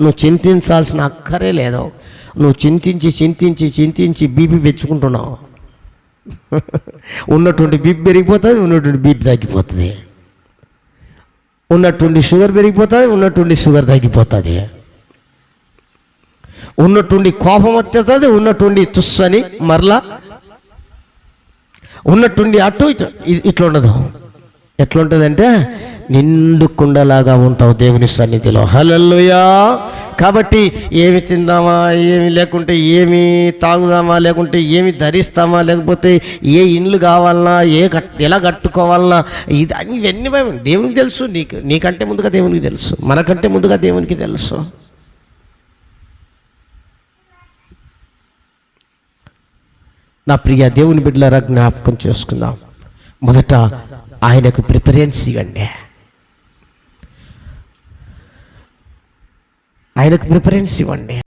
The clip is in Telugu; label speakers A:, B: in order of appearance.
A: నువ్వు చింతించాల్సిన అక్కరే లేదు. నువ్వు చింతించి చింతించి చింతించి బీపీ పెంచుకుంటున్నావు. ఉన్నటువంటి బీపీ పెరిగిపోతుంది ఉన్నటువంటి బీపీ తగ్గిపోతుంది. ఉన్నటువంటి షుగర్ పెరిగిపోతుంది ఉన్నటువంటి షుగర్ తగ్గిపోతుంది. ఉన్నటువంటి కోపం వచ్చేస్తుంది ఉన్నటువంటి తుస్సని మరలా ఉన్నట్టుండి అటు ఇటు ఇట్లా ఉండదు ఎట్లుంటుందంటే నిండు కుండలాగా ఉంటావు దేవుని సన్నిధిలో. హలల్లుయా. కాబట్టి ఏమి తిందామా ఏమి లేకుంటే ఏమి తాగుదామా లేకుంటే ఏమి ధరిస్తామా లేకపోతే ఏ ఇండ్లు కావాలన్నా ఏ కట్ ఎలా కట్టుకోవాలన్నా ఇది అన్ని ఇవన్నీ దేవునికి తెలుసు. నీకు నీకంటే ముందుగా దేవునికి తెలుసు. మనకంటే ముందుగా దేవునికి తెలుసు. నా ప్రియ దేవుని బిడ్డలారా జ్ఞాపకం చేసుకుందాం. మొదట ఆయనకు ప్రిఫరెన్స్ ఇవ్వండి ఆయనకు ప్రిఫరెన్స్ ఇవ్వండి.